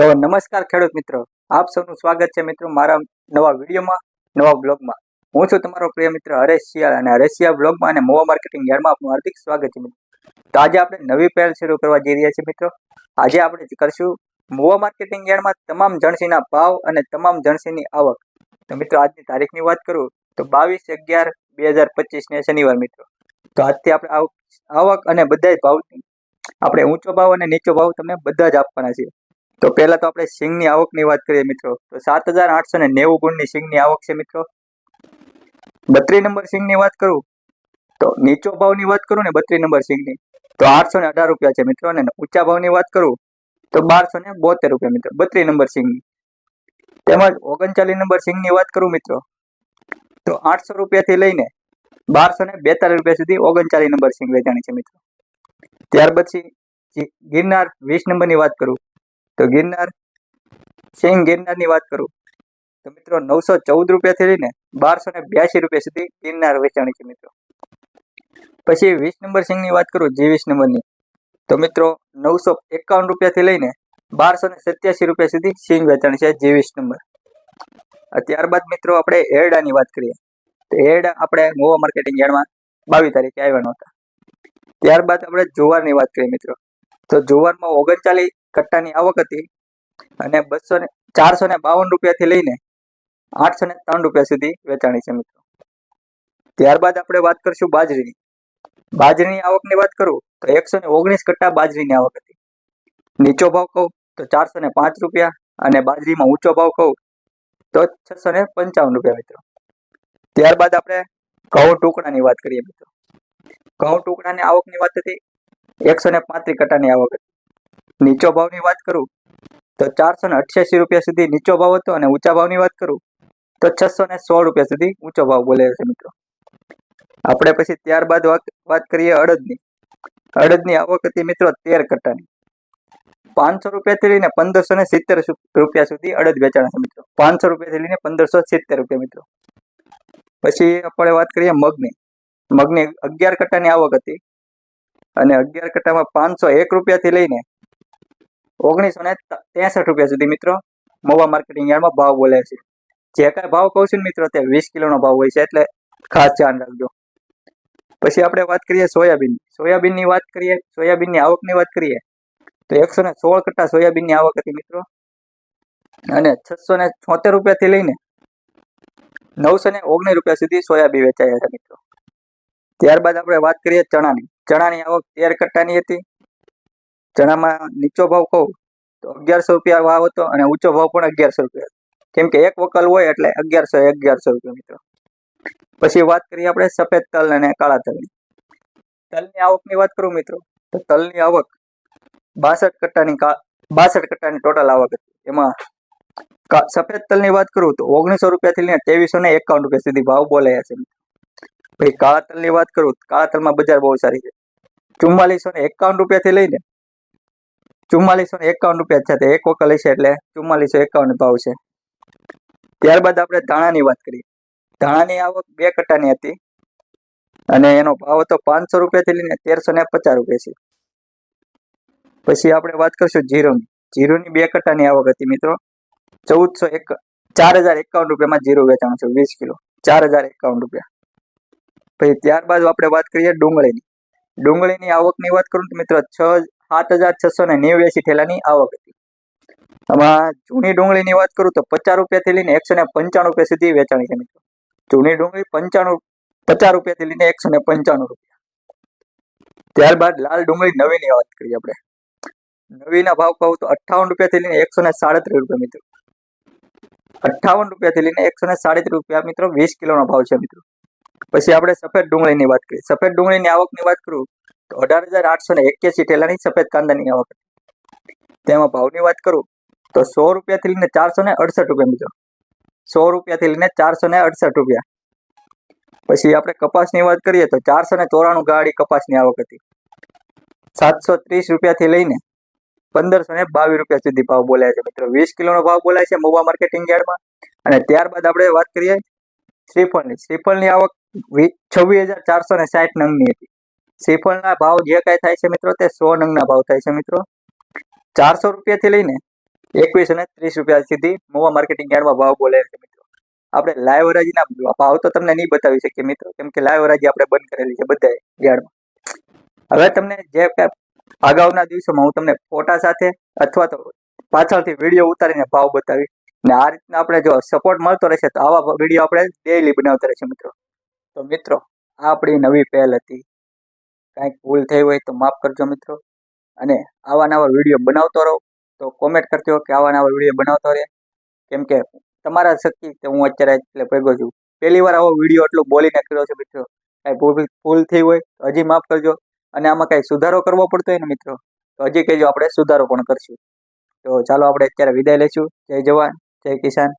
તો નમસ્કાર ખેડૂત મિત્રો. આપ સૌનું સ્વાગત છે મિત્રો મારા નવા વિડીયોમાં, નવા બ્લોગમાં. હું છું તમારો પ્રિય મિત્ર હરેશ શિયાળ અને હરેશ શિયાળ બ્લોગમાં અને મોવા માર્કેટિંગ યાર્ડમાં આપનું હાર્દિક સ્વાગત છે મિત્રો. તો આજે આપણે નવી પહેલ શરૂ કરવા જઈ રહ્યા છીએ મિત્રો. આજે આપણે કરશું મોવા માર્કેટિંગ યાર્ડમાં તમામ જણસીના ભાવ અને તમામ જણસીની આવક. તો મિત્રો, આજની તારીખની વાત કરું તો બાવીસ અગિયાર બે હજાર પચીસ ને શનિવાર મિત્રો. તો આજથી આપણે આવક અને બધા જ ભાવ આપણે ઊંચો ભાવ અને નીચો ભાવ તમને બધા જ આપવાના છે તો પહેલા તો આપણે સિંગની આવકની વાત કરીએ મિત્રો. તો સાત હજાર આઠસો ને નેવું ગુણની સિંગની આવક છે મિત્રો. બત્રી નંબર સિંગની વાત કરું, તો નીચો ભાવની વાત કરું ને બત્રી નંબર સિંગની, તો આઠસો ને અઢાર રૂપિયા છે મિત્રો. અને ઊંચા ભાવની વાત કરું, તો બારસો ને બોતેર રૂપિયા મિત્રો બત્રી નંબર સિંગની. તેમજ ઓગણચાલીસ નંબર સિંગની વાત કરું મિત્રો, તો આઠસો રૂપિયાથી લઈને બારસો ને બેતાલીસ રૂપિયા સુધી ઓગણચાલીસ નંબર સિંગ વેચાણી છે મિત્રો. ત્યાર પછી ગિરનાર વીસ નંબરની વાત કરું તો ગિરનાર, સિંહ ગિરનારની વાત કરું. તો મિત્રો નવસો ચૌદ રૂપિયાથી લઈને બારસો ને બ્યાસી રૂપિયા સુધી ગિરનાર વેચાણી છે મિત્રો. પછી વીસ નંબર સિંગની વાત કરું, જી વીસ નંબરની. તો મિત્રો નવસો એકાવન રૂપિયાથી લઈને બારસો ને સત્યાસી રૂપિયા સુધી સિંગ વેચાણી છે જી વીસ નંબર. ત્યારબાદ મિત્રો આપણે એરડાની વાત કરીએ. તો એરડા આપણે મોવા માર્કેટિંગ યાર્ડમાં બાવીસ તારીખે આવ્યા હતા ત્યારબાદ આપણે જુવારની વાત કરીએ મિત્રો. તો જુવારમાં ઓગણચાલીસ કટ્ટાની આવક હતી અને બસો ને, ચારસો ને બાવન રૂપિયાથી લઈને આઠસો ને ત્રણ રૂપિયા સુધી વેચાણી છે મિત્રો. ત્યારબાદ આપણે વાત કરશું બાજરીની. બાજરીની આવકની વાત કરું તો એકસો ને ઓગણીસ કટ્ટા બાજરીની આવક હતી. નીચો ભાવ કહું તો ચારસો ને પાંચ રૂપિયા અને બાજરીમાં ઊંચો ભાવ કહું તો છસો ને પંચાવન રૂપિયા મિત્રો. ત્યારબાદ આપણે ઘઉં ટુકડાની વાત કરીએ મિત્રો. ઘઉં ટુકડાની આવકની વાત હતી. એકસો ને પાંત્રીસ કટ્ટાની આવક હતી. નીચો ભાવની વાત કરું, તો ચારસો ને અઠ્યાસી રૂપિયા સુધી નીચો ભાવ હતો અને ઊંચા ભાવની વાત કરું, તો છસો ને સોળ રૂપિયા સુધી ઊંચો ભાવ બોલે છે મિત્રો. આપણે પછી ત્યારબાદ વાત કરીએ અડદની. અડદની આવક હતી મિત્રો તેર કટ્ટાની. પાંચસો રૂપિયાથી લઈને પંદરસો ને સિત્તેર રૂપિયા સુધી અડદ વેચાણ છે મિત્રો. પાંચસો રૂપિયાથી લઈને પંદરસો સિત્તેર રૂપિયા મિત્રો. પછી આપણે વાત કરીએ મગની. મગની અગિયાર કટ્ટાની આવક હતી. અને અગિયાર કટ્ટામાં પાંચસો એક રૂપિયાથી લઈને ઓગણીસો ને ત્રેસઠ રૂપિયા સુધી મિત્રો મોવા માર્કેટિંગ યાર્ડમાં ભાવ બોલે છે. જે કાંઈ ભાવ કહું છું ને મિત્રો તે વીસ કિલોનો ભાવ હોય છે એટલે ખાસ ધ્યાન રાખજો. પછી આપણે વાત કરીએ સોયાબીન. સોયાબીનની વાત કરીએ, સોયાબીનની આવકની વાત કરીએ, તો એકસો ને સોળ કટ્ટા સોયાબીનની આવક હતી મિત્રો. અને છસો ને છોતેર રૂપિયાથી લઈને નવસો ને ઓગણીસ રૂપિયા સુધી સોયાબીન વેચાયા હતા મિત્રો. ત્યારબાદ આપણે વાત કરીએ ચણાની. ચણાની આવક તેર કટ્ટાની હતી. ચણામાં નીચો ભાવ કહું, તો અગિયારસો રૂપિયા ભાવ હતો અને ઊંચો ભાવ પણ અગિયારસો રૂપિયા. કેમ કે એક વકલ હોય એટલે અગિયારસો અગિયારસો રૂપિયા મિત્રો. પછી વાત કરીએ આપણે સફેદ તલ અને કાળા તલની. તલની આવકની વાત કરું મિત્રો, તો તલની આવક બાસઠ કટ્ટાની બાસઠ કટ્ટાની ટોટલ આવક હતી. એમાં સફેદ તલની વાત કરું તો ઓગણીસો રૂપિયાથી લઈને ત્રેવીસો ને એકાવન રૂપિયા સુધી ભાવ બોલાયા છે પછી કાળા તલની વાત કરું કાળા તલમાં બજાર બહુ સારી છે. ચુમ્માલીસો ને એકાવન રૂપિયાથી લઈને ચુમ્માલીસો એકાવન રૂપિયા છે એક વખત લેશે એટલે ચુમ્માલીસો એકાવન ભાવ છે. ત્યારબાદ આપણે ધાણાની વાત કરીએ. ધાણાની આવક બે કટ્ટાની હતી અને એનો ભાવ હતો પાંચસો રૂપિયાથી લઈને તેરસો ને પચાસ રૂપિયા છે. પછી આપણે વાત કરશું જીરોની. જીરોની બે કટ્ટાની આવક હતી મિત્રો. ચૌદસો એક ચાર હજાર એકાવન રૂપિયામાં જીરો વેચાણ છે, વીસ કિલો. ચાર હજાર એકાવન રૂપિયા. પછી ત્યારબાદ આપણે વાત કરીએ ડુંગળીની. ડુંગળીની આવકની વાત કરું તો મિત્રો છ સાત હજાર છસો ને નેવ્યાસી ઠેલાની આવક હતી. આમાં જૂની ડુંગળીની વાત કરું તો પચાસ રૂપિયાથી લઈને એકસો ને પંચાણું રૂપિયા સુધી વેચાણી છે જૂની ડુંગળી પંચાણું, પચાસ રૂપિયાથી લઈને એકસો ને પંચાણું રૂપિયા. ત્યારબાદ લાલ ડુંગળી નવીની વાત કરીએ આપણે. નવીના ભાવ કહું તો અઠાવન રૂપિયાથી લઈને એકસો ને સાડત્રીસ રૂપિયા મિત્રો. અઠાવન રૂપિયાથી લઈને એકસો ને સાડત્રીસ રૂપિયા મિત્રો, વીસ કિલોનો ભાવ છે મિત્રો. પછી આપણે સફેદ ડુંગળીની વાત કરીએ. સફેદ ડુંગળીની આવકની વાત કરું અઢાર હજાર આઠસો ને એક્યાસી ઠેલાની સફેદ કાંદાની આવક તેમાં ભાવની વાત કરું તો સો રૂપિયાથી લઈને ચારસો ને અડસઠ રૂપિયા મિત્રો. સો રૂપિયાથી લઈને ચારસો ને અડસઠ રૂપિયા. પછી આપણે કપાસની વાત કરીએ તો ચારસો ને ચોરાણું ગાડી કપાસની આવક હતી. સાતસો ત્રીસ રૂપિયાથી લઈને પંદરસો ને બાવીસ રૂપિયા સુધી ભાવ બોલાય છે મિત્રો. વીસ કિલોનો ભાવ બોલાય છે મોવા માર્કેટિંગ યાર્ડમાં. અને ત્યારબાદ આપણે વાત કરીએ શ્રીફળની. શ્રીફળની આવક છવ્વીસ હજાર ચારસો ને સાઠ નંગની હતી. શ્રીફળના ભાવ જે કાંઈ થાય છે મિત્રો તે સો નંગના ભાવ થાય છે મિત્રો. ચારસો રૂપિયાથી લઈને એકવીસ અને ત્રીસ રૂપિયા સુધી મોવા માર્કેટિંગ યાર્ડમાં ભાવ બોલે છે મિત્રો. આપણે લાઈવ હરાજીના ભાવ તો તમને નહીં બતાવી શકીએ મિત્રો, કેમ કે લાઈવ હરાજી આપણે બંધ કરેલી છે બધા યાર્ડમાં. હવે તમને જે અગાઉના દિવસોમાં હું તમને ફોટા સાથે અથવા તો પાછળથી વીડિયો ઉતારીને ભાવ બતાવી ને આ રીતના આપણે જો સપોર્ટ મળતો રહેશે તો આવા વીડિયો આપણે ડેઈલી બનાવતા રહેશે મિત્રો. તો મિત્રો, આ આપણી નવી પહેલ હતી. કાંઈક ભૂલ થઈ હોય તો માફ કરજો મિત્રો. અને આવા નવા વીડિયો બનાવતો રહો તો કોમેન્ટ કરજો કે આવા નવા વીડિયો બનાવતો રહે. કેમ કે તમારા શક્તિ હું અત્યારે એટલે ભેગો છું. પહેલી વાર આવો વીડિયો એટલું બોલીને કર્યો છે મિત્રો. કાંઈ ભૂલ ભૂલ થઈ હોય તો હજી માફ કરજો. અને આમાં કાંઈ સુધારો કરવો પડતો હોય ને મિત્રો, તો હજી કહેજો આપણે સુધારો પણ કરશું. તો ચાલો આપણે અત્યારે વિદાય લઈશું. જય જવાન, જય કિસાન.